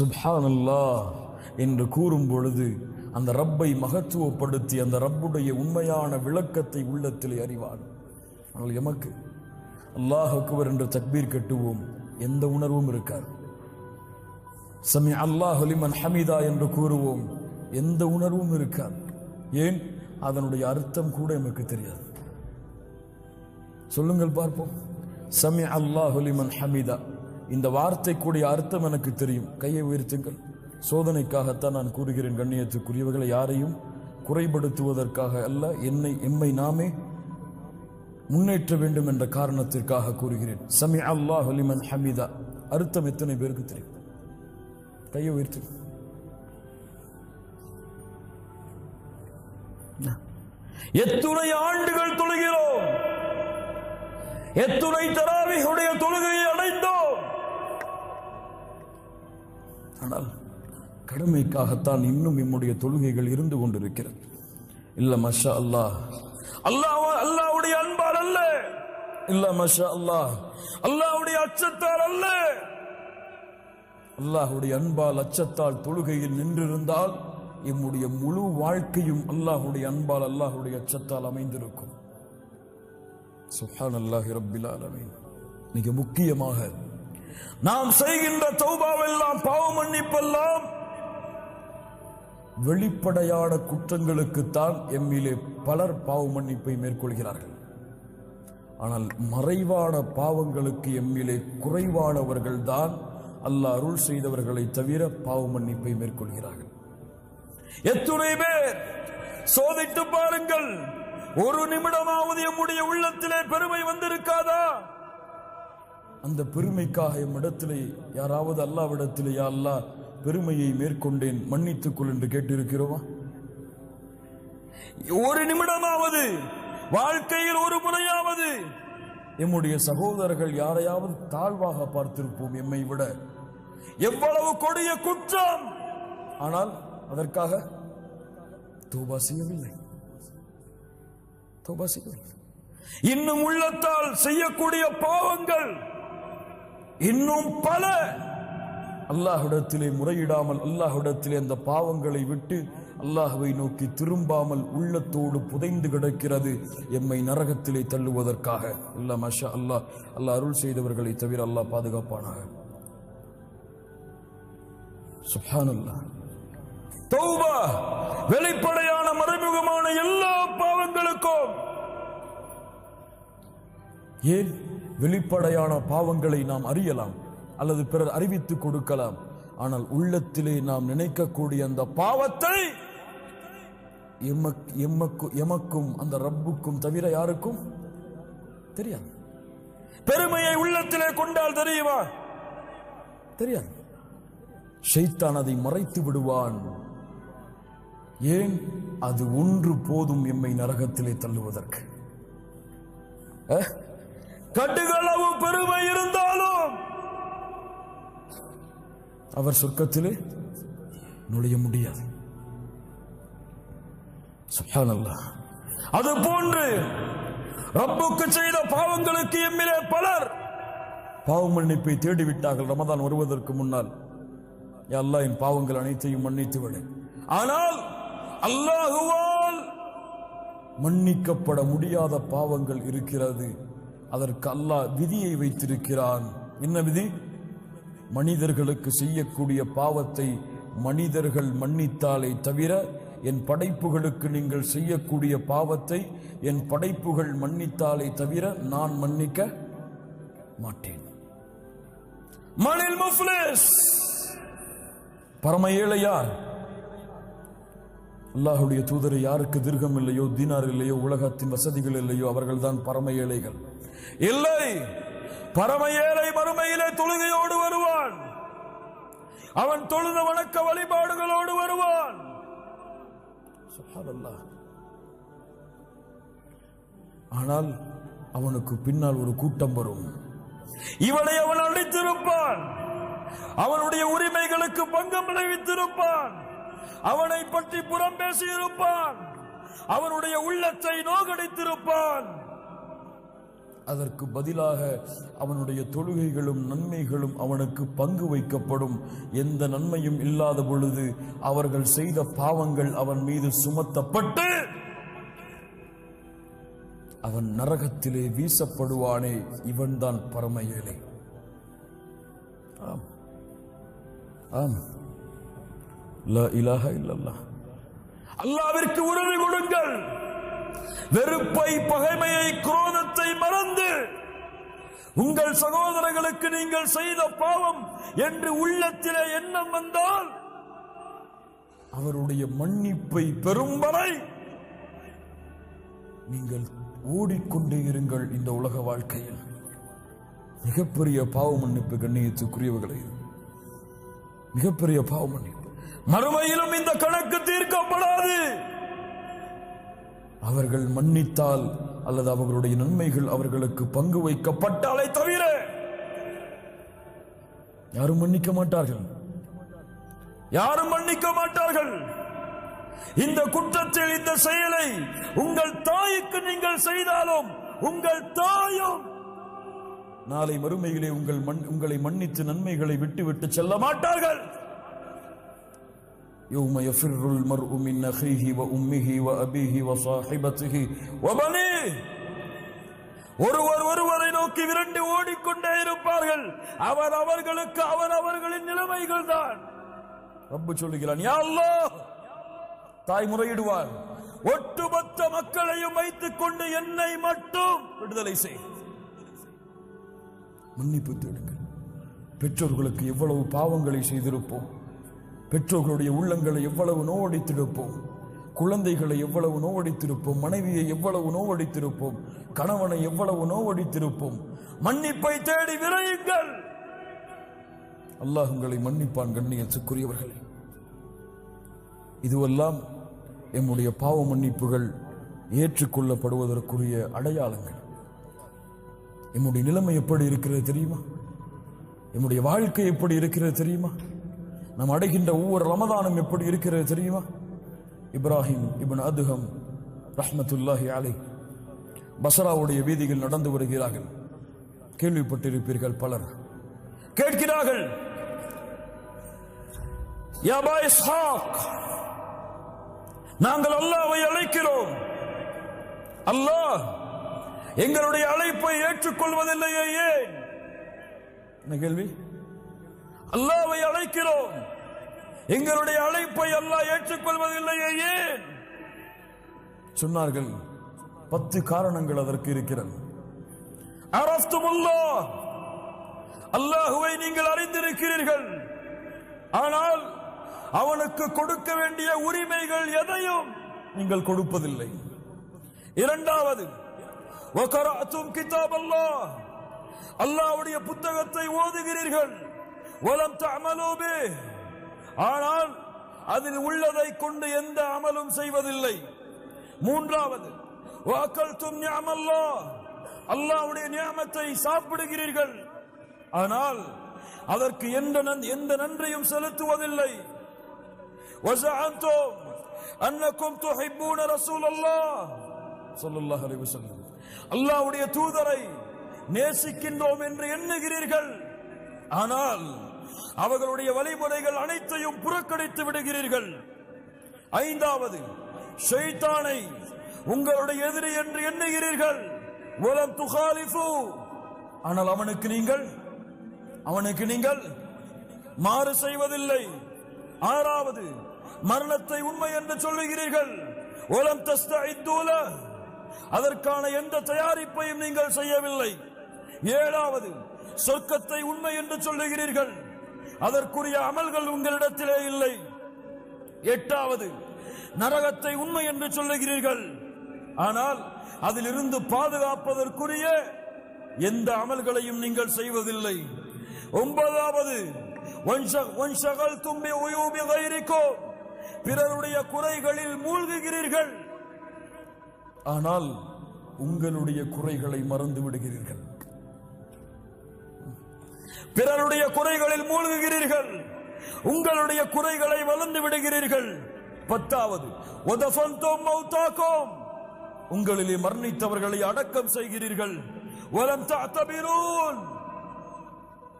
சுப்ஹானல்லா என்று கூறும் பொழுது அந்த ரப்பை மகத்துவப்படுத்தி அந்த ரப்புடைய உண்மையான விளக்கத்தை உள்ளத்திலே அறிவான் ஆனால் எமக்கு அல்லாஹ் அக்பர் என்று தக்பீர் கட்டுவோம். எந்த உணர்வும் இருக்காது. சமி அல்லாஹ் அலிமன் ஹமிதா என்று கூறுவோம். எந்த உணர்வும் இருக்காது. ஏன்? அதனுடைய அர்த்தம் கூட எமக்கு தெரியாது. சொல்லுங்கள் பார்ப்போம். சமி அல்லாஹ் அலிமன் ஹமிதா. இந்த வார்த்தை கூடிய அர்த்தம் எனக்கு தெரியும். கையை உயர்த்துங்கள். சோதனைக்காகத்தான் நான் கூறுகிறேன் கண்ணியத்துக்குரியவர்களை. யாரையும் குறைபடுத்துவதற்காக அல்ல என்னை எம்மை நாமே முன்னேற்ற வேண்டும் என்ற காரணத்திற்காக கூறுகிறேன். சமி அல்லாஹ் லிமன் ஹமிதா. அர்த்தம் எத்தனை பேருக்கு தெரியும்? கையை உயர்த்து. எத்துணை ஆண்டுகள் தொழுகிறோம். எத்துணை தராவிகளுடைய தொழுகையை ஆனால் கடமைக்காகத்தான் இன்னும் நம்முடைய தொழுகைகள் இருந்து கொண்டிருக்கிறது. இல்ல மஷா அல்லாஹ் அல்லாஹ் அல்லாவுடைய அன்பால் அல்ல. இல்ல மஷா அல்லாஹ் அல்லாவுடைய அச்சத்தால் அல்ல. அல்லாஹுடைய அன்பால் அச்சத்தால் தொழுகையில் நின்றிருந்தால் எம்முடைய முழு வாழ்க்கையும் அல்லாஹுடைய அன்பால் அல்லாஹுடைய அச்சத்தால் அமைந்திருக்கும். சுஹான் அல்லாஹி ரபில் ஆலமீன். மிக முக்கியமாக நாம் செய்கின்ற தௌபாவெல்லாம் பாவ மன்னிப்பெல்லாம் வெளிப்படையான குற்றங்களுக்குத்தான் எம்மிலே பலர் பாவ மன்னிப்பை மேற்கொள்கிறார்கள். ஆனால் மறைவான பாவங்களுக்கு எம்மிலே குறைவானவர்கள் தான் அல்லாஹ் அருள் செய்தவர்களை தவிர பாவ மன்னிப்பை மேற்கொள்கிறார்கள். எத்துணை பேர் சோதித்து பாருங்கள். ஒரு நிமிடமாவது எம்முடைய உள்ளத்திலே பெருமை வந்திருக்காதா? அந்த பெருமைக்காக எம்மிடத்திலே யாராவது அல்லாவிடத்திலே யா அல்லாஹ் பெருமையை மேற்கொண்டேன் மன்னித்துக் கொள் என்று கேட்டிருக்கிறோமா? ஒரு நிமிடமாவது வாழ்க்கையில் ஒரு முறையாவது எம்முடைய சகோதரர்கள் யாரையாவது தாழ்வாக பார்த்திருப்போம் எம்மை விட. எவ்வளவு கொடிய குற்றம்! ஆனால் அதற்காக தூபா செய்யவில்லை. தௌபா செய்யவில்லை. இன்னும் உள்ளத்தால் செய்யக்கூடிய பாவங்கள் இன்னும் பல அல்லாஹ்விடத்திலே முறையிடாமல் அல்லாஹ்விடத்திலே அந்த பாவங்களை விட்டு அல்லாஹுவை நோக்கி திரும்பாமல் உள்ளத்தோடு புதைந்து கிடக்கிறது எம்மை நரகத்திலே தள்ளுவதற்காக. அல்லா மஷா அல்லாஹ் அல்லாஹ் அருள் செய்தவர்களை தவிர அல்லாஹ் பாதுகாப்பானாக. சுப்ஹானல்லாஹ் தௌபா வெளிப்படையான மறைமுகமான எல்லா பாவங்களுக்கும் ஏன் வெளிப்படையான பாவங்களை நாம் அறியலாம் அல்லது பிறர் அறிவித்துக் கொடுக்கலாம். ஆனால் உள்ளத்திலே நாம் நினைக்கக்கூடிய அந்த பாவத்தை எமக்- எமக்கு- எமக்கும் அந்த ரப்புக்கும் தவிர யாருக்கும் தெரியாது. பெருமையை உள்ளத்திலே கொண்டால் தெரியுமா? தெரியாது. ஷைத்தான் அதை மறைத்து விடுவான். ஏன்? அது ஒன்று போதும் எம்மை நரகத்திலே தள்ளுவதற்கு. அஹ்? கடுகளவு பெருமை இருந்தாலும் அவர் சொர்க்கத்திலே நுழைய முடியாது. அது போன்று ரப்புக்கு செய்த பாவங்களுக்கு எம்மிலே பலர் பாவ மன்னிப்பை தேடிவிட்டார்கள். ரமதான் வருவதற்கு முன்னால் யா அல்லாஹ் என் பாவங்கள் அனைத்தையும் மன்னித்து விடு. ஆனால் அல்லாஹுவால் மன்னிக்கப்பட முடியாத பாவங்கள் இருக்கிறது. அதற்கு அல்லாஹ் விதியை வைத்திருக்கிறான். என்ன விதி? மனிதர்களுக்கு செய்யக்கூடிய பாவத்தை மனிதர்கள் மன்னித்தாலே தவிர என் படைப்புகளுக்கு நீங்கள் செய்யக்கூடிய பாவத்தை என் படைப்புகள் மன்னித்தாலே தவிர நான் மன்னிக்க மாட்டேன். பரம ஏழை யார்? அல்லாஹுடைய தூதரை யாருக்கு திருகம் இல்லையோ தீனார் இல்லையோ உலகத்தின் வசதிகள் இல்லையோ அவர்கள்தான் பரம ஏழைகள். இல்லை. பரம ஏழை மறுமையிலே தொழுகையோடு வருவான். அவன் தொழுத வணக்க வழிபாடுகளோடு வருவான். ஆனால் அவனுக்கு பின்னால் ஒரு கூட்டம் வரும். இவனை அவன் அடித்திருப்பான். அவனுடைய உரிமைகளுக்கு பங்கம் விளைவித்திருப்பான். அவனை பற்றி புறம் பேசியிருப்பான். அவனுடைய உள்ளத்தை நோகடித்திருப்பான். அதற்கு பதிலாக அவனுடைய தொழுகைகளும் நன்மைகளும் அவனுக்கு பங்கு வைக்கப்படும். எந்த நன்மையும் இல்லாத பொழுது அவர்கள் செய்த பாவங்கள் அவன் மீது சுமத்தப்பட்டு அவன் நரகத்திலே வீசப்படுவானே இவன்தான் பரம ஏழை ஆம். ஆம். லா இலாஹ அல்லாவிற்கு உறுதி கொடுங்கள். வெறுப்பை பகைமையை குரோதத்தை மறந்து உங்கள் சகோதரர்களுக்கு நீங்கள் செய்த பாவம் என்று உள்ளத்திலே எண்ணம் வந்தால் அவருடைய மன்னிப்பை பெறும் வரை நீங்கள் ஓடிக்கொண்டே இருங்கள் இந்த உலக வாழ்க்கையில். மிகப்பெரிய பாவ மன்னிப்பு கண்ணியத்துக்குரியவர்களே மிகப்பெரிய பாவ மன்னிப்பு. மறுமையிலும் இந்த கணக்கு தீர்க்கப்படாது. அவர்கள் மன்னித்தால் அல்லது அவர்களுடைய நன்மைகள் அவர்களுக்கு பங்கு வைக்கப்பட்டாலே தவிர யாரும் மன்னிக்க மாட்டார்கள். யாரும் மன்னிக்க மாட்டார்கள். இந்த குற்றத்தில் இந்த செயலை உங்கள் தாய்க்கு நீங்கள் செய்தாலும் உங்கள் தாயும் நாளை மறுமையிலே உங்கள் மண் உங்களை மன்னித்து நன்மைகளை விட்டு விட்டு செல்ல மாட்டார்கள். يوم يفر المرء من أخيه وأمه وأبيه وصاحبته وبنيه ஒருவர் ஒருவரை நோக்கி விரண்டு ஓடிக்கொண்டே இருப்பார்கள் அவர் அவர்களுக்கு அவர் அவர்களின் நிலைமைகள் தான் ரப்பு சொல்லுகிறான் யா அல்லாஹ் தாய் முறையிடுவார் ஒட்டுமொத்த மக்களையும் வைத்துக் கொண்டு என்னை மட்டும் விடுதலை செய் மன்னிப்பு தேடுங்கள் பெற்றோர்களுக்கு எவ்வளவு பாவங்களை செய்திருப்போம் பெற்றோர்களுடைய உள்ளங்களை எவ்வளவு நோவடித்திருப்போம். குழந்தைகளை எவ்வளவு நோவடித்திருப்போம். மனைவியை எவ்வளவு நோவடித்திருப்போம். கணவனை எவ்வளவு நோவடித்திருப்போம். மன்னிப்பை தேடி விரையுங்கள். அல்லாஹ் உங்களை மன்னிப்பான் கண்ணியத்துக்குரியவர்களே. இதுவெல்லாம் எம்முடைய பாவ மன்னிப்புகள் ஏற்றுக்கொள்ளப்படுவதற்குரிய அடையாளங்கள். எம்முடைய நிலைமை எப்படி இருக்கிறது தெரியுமா? எம்முடைய வாழ்க்கை எப்படி இருக்கிறது தெரியுமா? நாம் அடைகின்ற ஒவ்வொரு ரமதானும் எப்படி இருக்கிறது தெரியுமா? இப்ராஹிம் இப்னு அதுகம் ரஹ்மத்துல்லாஹி அலை பசராவுடைய வீதிகள் நடந்து வருகிறார்கள். கேள்விப்பட்டிருப்பீர்கள் பலர். கேட்கிறார்கள். யா நாங்கள் அல்லாவை அழைக்கிறோம். அல்லாஹ் எங்களுடைய அழைப்பை ஏற்றுக்கொள்வதில்லையே ஏன்? என்ன கேள்வி? அல்லாவை அழைக்கிறோம். எங்களுடைய அழைப்பை அல்லாஹ் ஏற்றுக்கொள்வதில்லையே ஏன்? சொன்னார்கள் பத்து காரணங்கள் அதற்கு இருக்கிறது. அல்லாஹுவை நீங்கள் அறிந்திருக்கிறீர்கள். ஆனால் அவனுக்கு கொடுக்க வேண்டிய உரிமைகள் எதையும் நீங்கள் கொடுப்பதில்லை. இரண்டாவது கிதாப் அல்லாஹ் அல்லாஹ்வுடைய புத்தகத்தை ஓதுகிறீர்கள். வலம் தஅமலூ பிஹ் ஆனால் அதில் உள்ளதை கொண்டு எந்த அமலும் செய்வதில்லை மூன்றாவது வாக்கல்தும் நியமல்லாஹ் அல்லாஹ்வுடைய நியமத்தை சாப்பிடுகிறீர்கள் ஆனால் அதற்கு எந்த நன்- எந்த நன்றியும் செலுத்துவதில்லை وزعمتم أنكم تحبون رسول الله صلى الله عليه وسلم அல்லாஹ்வுடைய தூதரை நேசிக்கின்றோம் என்று எண்ணுகிறீர்கள் ஆனால் அவர்களுடைய வழிமுறைகள் அனைத்தையும் புறக்கணித்து விடுகிறீர்கள். ஐந்தாவது ஷைத்தானை உங்களுடைய எதிரி என்று எண்ணுகிறீர்கள். வலம் துகாலிஃபு. ஆனால் அவனுக்கு நீங்கள் அவனுக்கு நீங்கள் மாறு செய்வதில்லை. ஆறாவது மரணத்தை உண்மை என்று சொல்லுகிறீர்கள். ஒலம் தஸ்தூல அதற்கான எந்த தயாரிப்பையும் நீங்கள் செய்யவில்லை. ஏழாவது சொர்க்கத்தை உண்மை என்று சொல்லுகிறீர்கள். அதற்குரிய அமல்கள் உங்களிடத்திலே இல்லை. எட்டாவது நரகத்தை உண்மை என்று சொல்லுகிறீர்கள். ஆனால் அதிலிருந்து பாதுகாப்பதற்குரிய எந்த அமல்களையும் நீங்கள் செய்வதில்லை. ஒன்பதாவது வன்ஷ- வன்ஷகல்தும் உயூபி வைரிக்கோ பிறருடைய குறைகளில் மூழ்குகிறீர்கள். ஆனால் உங்களுடைய குறைகளை மறந்து விடுகிறீர்கள் பிறருடைய குறைகளில் மூழ்குகிறீர்கள். உங்களுடைய குறைகளை வளர்ந்து விடுகிறீர்கள். பத்தாவது உங்களிலே மரணித்தவர்களை அடக்கம் செய்கிறீர்கள்.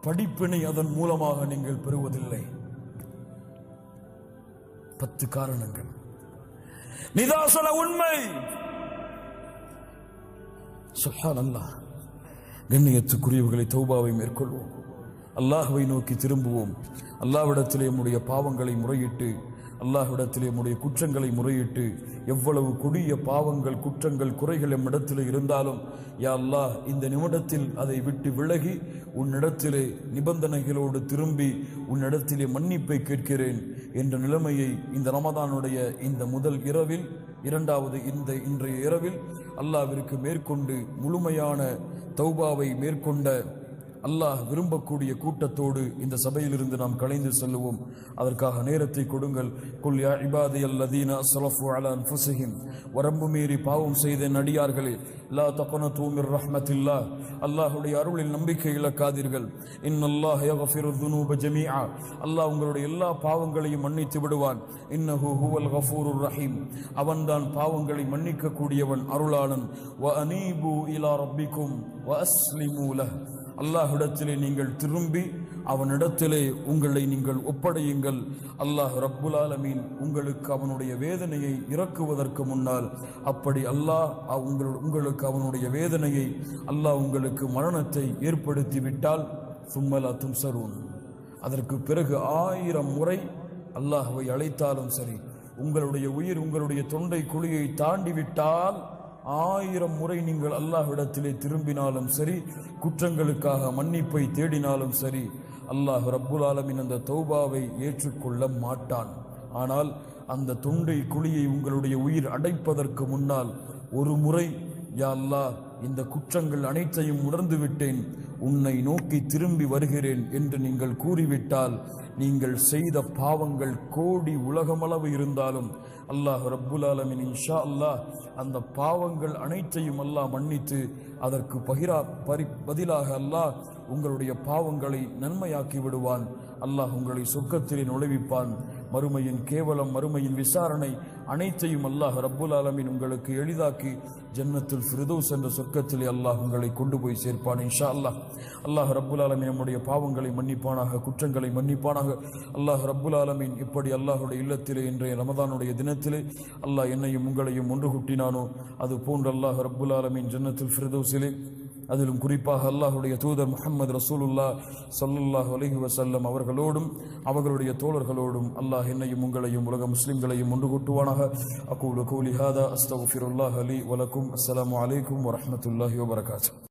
படிப்பினை அதன் மூலமாக நீங்கள் பெறுவதில்லை. பத்து காரணங்கள். நிதாசன உண்மை. சுஹான் அல்லாஹ் கண்ணியத்துக்குரியவர்களை தௌபாவை மேற்கொள்வோம். அல்லாஹுவை நோக்கி திரும்புவோம். அல்லாஹ்விடத்திலே நம்முடைய பாவங்களை முறையிட்டு அல்லாஹ்விடத்திலே நம்முடைய குற்றங்களை முறையிட்டு எவ்வளவு கொடிய பாவங்கள் குற்றங்கள் குறைகள் நம்மிடத்தில் இருந்தாலும் யா அல்லாஹ் இந்த நிமிடத்தில் அதை விட்டு விலகி உன்னிடத்திலே நிபந்தனைகளோடு திரும்பி உன்னிடத்திலே மன்னிப்பை கேட்கிறேன் என்ற நிலைமையை இந்த ரமதானுடைய இந்த முதல் இரவில் இரண்டாவது இந்த இன்றைய இரவில் அல்லாவிற்கு மேற்கொண்டு முழுமையான தௌபாவை மேற்கொண்ட அல்லாஹ் விரும்பக்கூடிய கூட்டத்தோடு இந்த சபையிலிருந்து நாம் கலைந்து செல்லுவோம். அதற்காக நேரத்தை கொடுங்கள். குல் யா இபாதி அல்லதீன அஸ்ரஃபு அலான் அன்ஃபுஸிஹிம். வரம்பு மீறி பாவம் செய்த நடிகார்களே லா தூமிர் மிர் ரஹ்மத்தில்லா. அல்லாஹுடைய அருளில் நம்பிக்கை இழக்காதீர்கள். இன்னல்லாஹ் யக்ஃபிரு துனூப ஜமீஆ. அல்லாஹ் உங்களுடைய எல்லா பாவங்களையும் மன்னித்து விடுவான். இன்னஹு ஹுவல் கஃபூருர் ரஹீம். அவன்தான் பாவங்களை மன்னிக்கக்கூடியவன் அருளாளன். வ அனீபு இலா ரப்பிக்கும் வ அஸ்லிமூலஹ் அல்லாஹிடத்திலே நீங்கள் திரும்பி அவனிடத்திலே உங்களை நீங்கள் ஒப்படையுங்கள். அல்லாஹ் ரப்புல் ஆலமீன் உங்களுக்கு அவனுடைய வேதனையை இறக்குவதற்கு முன்னால் அப்படி அல்லாஹ் உங்கள் உங்களுக்கு அவனுடைய வேதனையை அல்லாஹ் உங்களுக்கு மரணத்தை ஏற்படுத்தி விட்டால் சும்மலா தும்சரூன். அதற்கு பிறகு ஆயிரம் முறை அல்லாஹுவை அழைத்தாலும் சரி உங்களுடைய உயிர் உங்களுடைய தொண்டை குழியை தாண்டி விட்டால் ஆயிரம் முறை நீங்கள் அல்லாஹ்விடத்திலே திரும்பினாலும் சரி குற்றங்களுக்காக மன்னிப்பை தேடினாலும் சரி அல்லாஹ் ரப்புல் ஆலமின் அந்த தௌபாவை ஏற்றுக்கொள்ள மாட்டான். ஆனால் அந்த தொண்டை குழியை உங்களுடைய உயிர் அடைப்பதற்கு முன்னால் ஒரு முறை யா அல்லாஹ் இந்த குற்றங்கள் அனைத்தையும் உணர்ந்து விட்டேன். உன்னை நோக்கி திரும்பி வருகிறேன் என்று நீங்கள் கூறிவிட்டால் நீங்கள் செய்த பாவங்கள் கோடி உலகமளவு இருந்தாலும் அல்லாஹ் ரப்புல் ஆலமின் இன்ஷா அல்லாஹ் அந்த பாவங்கள் அனைத்தையும் அல்லாஹ் மன்னித்து அதற்கு பகிரா பரி பதிலாக அல்லாஹ் உங்களுடைய பாவங்களை நன்மையாக்கி விடுவான். அல்லாஹ் உங்களை சொர்க்கத்திலே நுழைவிப்பான். மறுமையின் கேவலம் மறுமையின் விசாரணை அனைத்தையும் அல்லாஹ் ரப்புல் ஆலமீன் உங்களுக்கு எளிதாக்கி ஜன்னத்தில் ஃபிரிதோஸ் என்ற சொர்க்கத்திலே அல்லாஹ் உங்களை கொண்டு போய் சேர்ப்பான் இன்ஷா அல்லாஹ். அல்லாஹ் ரப்புல் ஆலமின் நம்முடைய பாவங்களை மன்னிப்பானாக குற்றங்களை மன்னிப்பானாக. அல்லாஹ் ரப்புல் ஆலமின் இப்படி அல்லாஹுடைய இல்லத்திலே இன்றைய ரமதானுடைய தினத்திலே அல்லாஹ் என்னையும் உங்களையும் ஒன்று குட்டினானோ அது போன்று அல்லாஹ் ரப்புல் ஆலமின் ஜன்னத்தில் ஃபிரதோசிலே அதிலும் குறிப்பாக அல்லாஹுடைய தூதர் முகமது ரசூலுல்லா சல்லுல்லாஹ் அலஹி வசல்லம் அவர்களோடும் அவர்களுடைய தோழர்களோடும் அல்லாஹ் என்னையும் உங்களையும் உலக முஸ்லிம்களையும் ஒன்று கூட்டுவானாக. அக்கூலு கூலிஹாதா அஸ்தகுஃபிருல்லாஹ் அலி வலக்கும். அஸ்லாம் வலைக்கும் வரமத்துல்லாஹி வபரகாத்துஹு